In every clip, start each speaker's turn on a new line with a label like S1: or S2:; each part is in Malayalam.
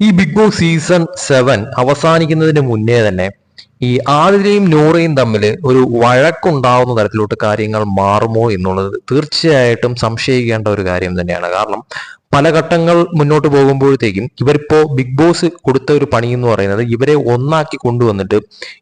S1: ഈ ബിഗ് ബോസ് സീസൺ സെവൻ അവസാനിക്കുന്നതിന് മുന്നേ തന്നെ ഈ ആതിരയും നൂറയും തമ്മിൽ ഒരു വഴക്കുണ്ടാവുന്ന തരത്തിലോട്ട് കാര്യങ്ങൾ മാറുമോ എന്നുള്ളത് തീർച്ചയായിട്ടും സംശയിക്കേണ്ട ഒരു കാര്യം തന്നെയാണ്. കാരണം പല ഘട്ടങ്ങൾ മുന്നോട്ട് പോകുമ്പോഴത്തേക്കും ഇവരിപ്പോ ബിഗ് ബോസ് കൊടുത്ത ഒരു പണി എന്ന് പറയുന്നത് ഇവരെ ഒന്നാക്കി കൊണ്ടുവന്നിട്ട്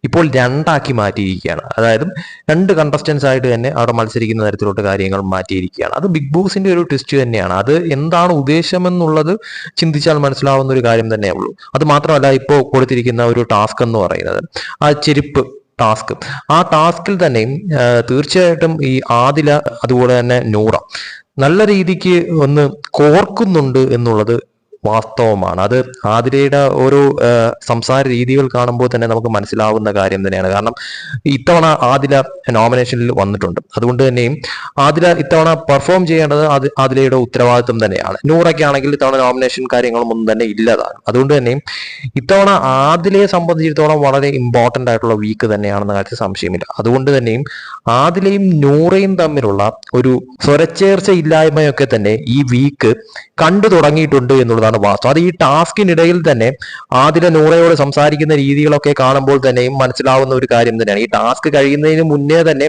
S1: ഇപ്പോൾ രണ്ടാക്കി മാറ്റിയിരിക്കുകയാണ്. അതായത് രണ്ട് കണ്ടസ്റ്റൻസ് ആയിട്ട് തന്നെ അവിടെ മത്സരിക്കുന്ന തരത്തിലോട്ട് കാര്യങ്ങൾ മാറ്റിയിരിക്കുകയാണ്. അത് ബിഗ് ബോസിന്റെ ഒരു ട്വിസ്റ്റ് തന്നെയാണ്. അത് എന്താണ് ഉദ്ദേശമെന്നുള്ളത് ചിന്തിച്ചാൽ മനസ്സിലാവുന്ന ഒരു കാര്യം തന്നെ ഉള്ളൂ. അത് മാത്രമല്ല ഇപ്പോൾ കൊടുത്തിരിക്കുന്ന ഒരു ടാസ്ക് എന്ന് പറയുന്നത്. ആ ചെരുപ്പ് ടാസ്ക് ആ ടാസ്കിൽ തന്നെയും തീർച്ചയായിട്ടും ഈ ആദില അതുപോലെ തന്നെ നൂറ. നല്ല രീതിക്ക് ഒന്ന് കോർക്കുന്നുണ്ട് എന്നുള്ളത് വാസ്തവമാണ്. അത് ആതിരയുടെ ഒരു സംസാര രീതികൾ കാണുമ്പോൾ തന്നെ നമുക്ക് മനസ്സിലാവുന്ന കാര്യം തന്നെയാണ്. കാരണം ഇത്തവണ ആദില നോമിനേഷനിൽ വന്നിട്ടുണ്ട്. അതുകൊണ്ട് തന്നെയും ആദില ഇത്തവണ പെർഫോം ചെയ്യേണ്ടത് ആതിലയുടെ ഉത്തരവാദിത്വം തന്നെയാണ്. നൂറൊക്കെയാണെങ്കിൽ ഇത്തവണ നോമിനേഷൻ കാര്യങ്ങളും ഒന്നും തന്നെ ഇല്ലതാണ്. അതുകൊണ്ട് തന്നെയും ഇത്തവണ ആതിലയെ സംബന്ധിച്ചിടത്തോളം വളരെ ഇമ്പോർട്ടന്റ് ആയിട്ടുള്ള വീക്ക് തന്നെയാണെന്ന കാര്യത്തിൽ സംശയമില്ല. അതുകൊണ്ട് തന്നെയും ആതിലയും നൂറയും തമ്മിലുള്ള ഒരു സ്വരച്ചേർച്ച ഇല്ലായ്മയൊക്കെ തന്നെ ഈ വീക്ക് കണ്ടു തുടങ്ങിയിട്ടുണ്ട് എന്നുള്ളതാണ് വാസ്തവം. അത് ഈ ടാസ്കിനിടയിൽ തന്നെ ആദില നൂറയോട് സംസാരിക്കുന്ന രീതികളൊക്കെ കാണുമ്പോൾ തന്നെയും മനസ്സിലാവുന്ന ഒരു കാര്യം തന്നെയാണ്. ഈ ടാസ്ക് കഴിയുന്നതിന് മുന്നേ തന്നെ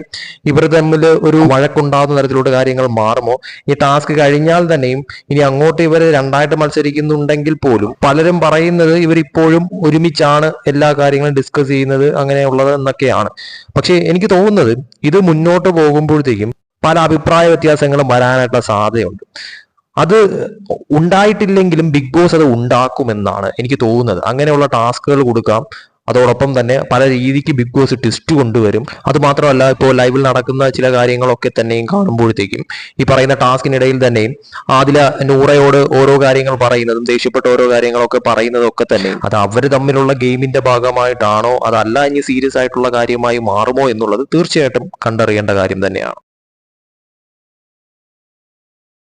S1: ഇവർ തമ്മിൽ ഒരു വഴക്കുണ്ടാകുന്ന തരത്തിലുള്ള കാര്യങ്ങൾ മാറുമോ? ഈ ടാസ്ക് കഴിഞ്ഞാൽ തന്നെയും ഇനി അങ്ങോട്ട് ഇവർ രണ്ടായിട്ട് മത്സരിക്കുന്നുണ്ടെങ്കിൽ പോലും പലരും പറയുന്നത് ഇവരിപ്പോഴും ഒരുമിച്ചാണ് എല്ലാ കാര്യങ്ങളും ഡിസ്കസ് ചെയ്യുന്നത് അങ്ങനെയുള്ളത് എന്നൊക്കെയാണ്. പക്ഷേ എനിക്ക് തോന്നുന്നത് ഇത് മുന്നോട്ട് പോകുമ്പോഴത്തേക്കും പല അഭിപ്രായ വ്യത്യാസങ്ങളും വരാനായിട്ടുള്ള സാധ്യതയുണ്ട്. അത് ഉണ്ടായിട്ടില്ലെങ്കിലും ബിഗ് ബോസ് അത് ഉണ്ടാക്കുമെന്നാണ് എനിക്ക് തോന്നുന്നത്. അങ്ങനെയുള്ള ടാസ്കുകൾ കൊടുക്കാം. അതോടൊപ്പം തന്നെ പല രീതിക്ക് ബിഗ് ബോസ് ട്വിസ്റ്റ് കൊണ്ടുവരും. അത് മാത്രമല്ല ഇപ്പോൾ ലൈവിൽ നടക്കുന്ന ചില കാര്യങ്ങളൊക്കെ തന്നെയും കാണുമ്പോഴത്തേക്കും ഈ പറയുന്ന ടാസ്കിനിടയിൽ തന്നെയും ആദില നൂറയോട് ഓരോ കാര്യങ്ങൾ പറയുന്നതും ദേഷ്യപ്പെട്ട ഓരോ കാര്യങ്ങളൊക്കെ പറയുന്നതും ഒക്കെ തന്നെ അത് അവർ തമ്മിലുള്ള ഗെയിമിന്റെ ഭാഗമായിട്ടാണോ അതല്ല ഇനി സീരിയസ് ആയിട്ടുള്ള കാര്യമായി മാറുമോ എന്നുള്ളത് തീർച്ചയായിട്ടും കണ്ടറിയേണ്ട കാര്യം തന്നെയാണ്.